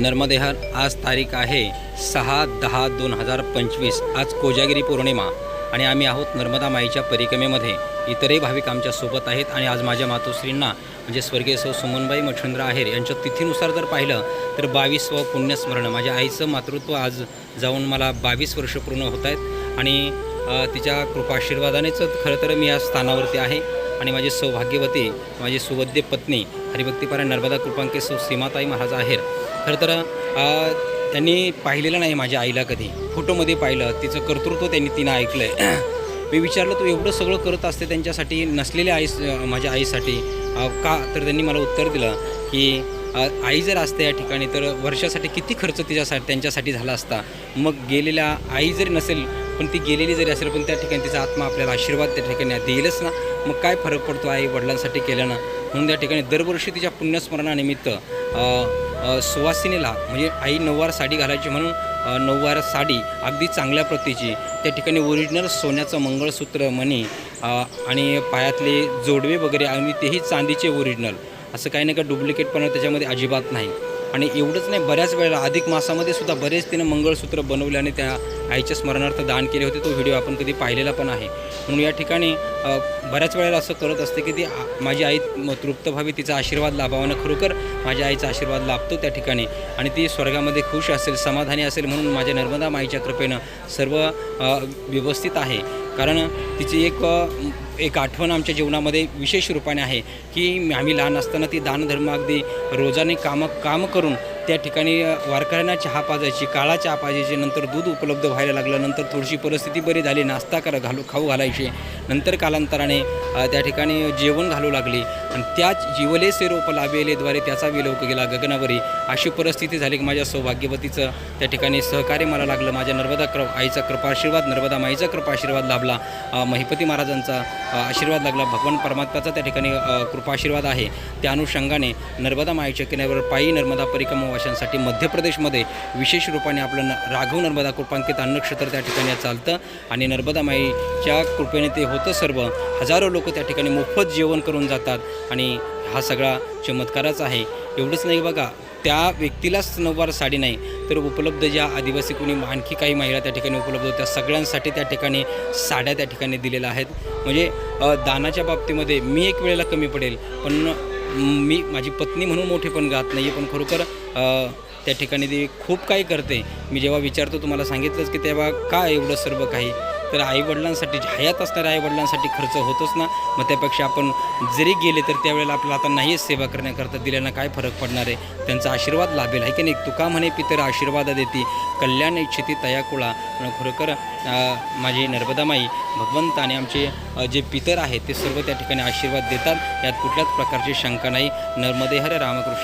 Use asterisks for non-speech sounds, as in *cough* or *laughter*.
नर्मदेहर. आज तारीख आहे सहा दहा दोन हजार पंचवीस. आज कोजागिरी पौर्णिमा आणि आम्ही आहोत नर्मदा माईच्या परिक्रमेमध्ये. इतरही भाविक आमच्यासोबत आहेत आणि आज माझ्या मातोश्रींना म्हणजे स्वर्गीय सौ सुमनबाई मच्छिंद्र आहेर यांच्या तिथीनुसार जर पाहिलं तर बावीस व पुण्यस्मरण. माझ्या आईचं मातृत्व आज जाऊन मला बावीस वर्ष पूर्ण होत आहेत आणि तिच्या कृपाशीर्वादानेच खरं तर मी या स्थानावरती आहे. आणि माझी सौभाग्यवती माझी सुवद्य पत्नी हरिभक्तीपारायण नर्मदा कृपांके सौ सीमाताई महाराज आहेर खरं तर त्यांनी पाहिलेलं नाही माझ्या आईला कधी. फोटोमध्ये पाहिलं तिचं कर्तृत्व त्यांनी तिनं ऐकलं आहे *clears throat* मी विचारलं तू एवढं सगळं करत असते त्यांच्यासाठी नसलेल्या आई माझ्या आईसाठी का? तर त्यांनी मला उत्तर दिलं की आई जर असते या ठिकाणी तर वर्षासाठी किती खर्च तिच्यासाठी त्यांच्यासाठी झाला असता? मग गेलेल्या आई जरी नसेल पण ती गेलेली जरी असेल पण त्या ठिकाणी तिचा आत्मा आपल्याला आशीर्वाद त्या ठिकाणी देईलच ना? मग काय फरक पडतो आई वडिलांसाठी केलं ना म्हणून त्या ठिकाणी दरवर्षी तिच्या पुण्यस्मरणानिमित्त सुवासिनीला म्हणजे आई नऊवार साडी घालायची म्हणून नऊवार साडी अगदी चांगल्या प्रतीची. त्या ठिकाणी ओरिजिनल सोन्याचं मंगळसूत्र मणी आणि पायातले जोडवे वगैरे आणि तेही चांदीचे ओरिजिनल असं काही नाही का डुप्लिकेटपणा त्याच्यामध्ये अजिबात नाही. आणि एवढंच नाही बऱ्याच वेळेला अधिक मासामध्ये सुद्धा बरेच तिनं मंगळसूत्र बनवले आणि त्या आईच्या स्मरणार्थ दान केले होते. तो व्हिडिओ आपण कधी पाहिलेला पण आहे. म्हणून या ठिकाणी बऱ्याच वेळेला असं करत असते की ती माझी आई तृप्त व्हावी तिचा आशीर्वाद लाभावानं खरोखर माझ्या आईचा आशीर्वाद लाभतो त्या ठिकाणी. आणि ती स्वर्गामध्ये खुश असेल समाधानी असेल म्हणून माझ्या नर्मदा माईच्या कृपेनं सर्व व्यवस्थित आहे. कारण तिची एक एक आठवण आमच्या जीवनामध्ये विशेष रूपाने आहे की आम्ही लहान असताना ती दानधर्म अगदी रोजाने कामं काम करून त्या ठिकाणी वारकऱ्यांना चहा पाजायची काळा चहा पाजायची नंतर दूध उपलब्ध व्हायला लागलं नंतर थोडीशी परिस्थिती बरी झाली नाश्ता करा घालू खाऊ घालायची. नंतर कालांतराने त्या ठिकाणी जेवण घालू लागली. आणि त्याच जीवले से रोप लाभेलेद्वारे त्याचा विलोक गेला गगनावरी. अशी परिस्थिती झाली की माझ्या सौभाग्यवतीचं त्या ठिकाणी सहकार्य मला लागलं. माझ्या नर्मदा कृ आईचा कृपाशीर्वाद नर्मदा माईचा कृपाशीर्वाद लाभला. महिपती महाराजांचा आशीर्वाद लागला. भगवान परमात्माचा त्या ठिकाणी कृपाशीर्वाद आहे. त्या अनुषंगाने नर्मदा माईच्या किनाऱ्यावर पायी नर्मदा परिक्रमा प्रवाशांसाठी मध्य प्रदेशमध्ये विशेष रूपाने आपलं राघव नर्मदा कृपांकित अन्नक्षेत्र त्या ठिकाणी चालतं. आणि नर्मदा माईच्या कृपेने ते होतं सर्व. हजारो लोक त्या ठिकाणी मोफत जेवण करून जातात. आणि हा सगळा चमत्कारच आहे. एवढंच नाही बघा त्या व्यक्तीलाच नऊवार साडी नाही तर उपलब्ध ज्या आदिवासी कोणी आणखी काही महिला त्या ठिकाणी उपलब्ध होत्या सगळ्यांसाठी त्या ठिकाणी साड्या त्या ठिकाणी दिलेल्या आहेत. म्हणजे दानाच्या बाबतीमध्ये मी एक वेळेला कमी पडेल पण मी माझी पत्नी म्हणून मोठे पण गात नाही आहे पण खरोखर त्या ठिकाणी ती खूप काही करते. मी जेव्हा विचारतो तुम्हाला सांगितलंच की तेव्हा का एवढं सर्व काही? तर आईवडिलांसाठी हयात असणाऱ्या आईवडिलांसाठी खर्च होतोच ना. मग त्यापेक्षा आपण जरी गेले तर त्यावेळेला आपल्याला आता नाहीच सेवा करण्याकरता दिल्यानं काय फरक पडणार आहे? त्यांचा आशीर्वाद लाभेल आहे की नाही? तुका म्हणे पितर आशीर्वाद देते. कल्याण इच्छिती तया कुळा. खरोखर माझी नर्मदामाई भगवंत आणि आमचे जे पितर आहेत ते सर्व त्या ठिकाणी आशीर्वाद देतात. यात कुठल्याच प्रकारची शंका नाही. नर्मदेहर रामकृष्ण.